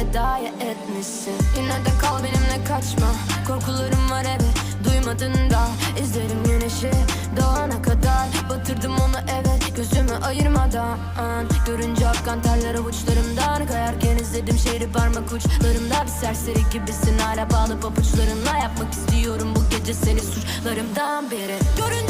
vedaya etmişsin. Yine de kal benimle kaçma. Korkularım var evet duymadın da. İzlerim güneşi doğana kadar. Batırdım onu evet gözümü ayırmadan. Görünce akkan terler avuçlarımdan. Kayarken izledim şehri parmak uçlarımda. Bir serseri gibisin hala bağlı papuçlarınla. Yapmak istiyorum bu gece seni suçlarımdan beri. Görünce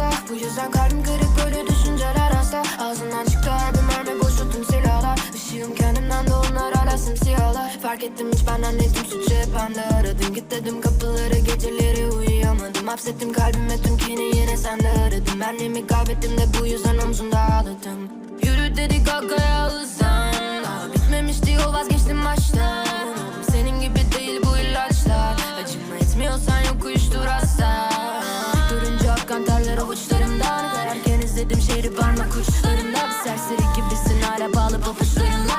asla Bu yüzden kalbim kırık böyle düşünceler asla Ağzından çıktı her bir mermi boşu tüm silahlar. Işığım kendimden de onlar hala simsiyahlar Fark ettim hiç benden ne tüm suçu hep bende aradım Git dedim kapıları geceleri uyuyamadım. Hapsettim kalbime tüm kini yine sende aradım Benliğimi kaybettim de bu yüzden omzumda ağladım. Yürü dedik arkaya Gezdim şehri parmak uçlarında Bir serseri gibisin. Hala bağlı papuçlarında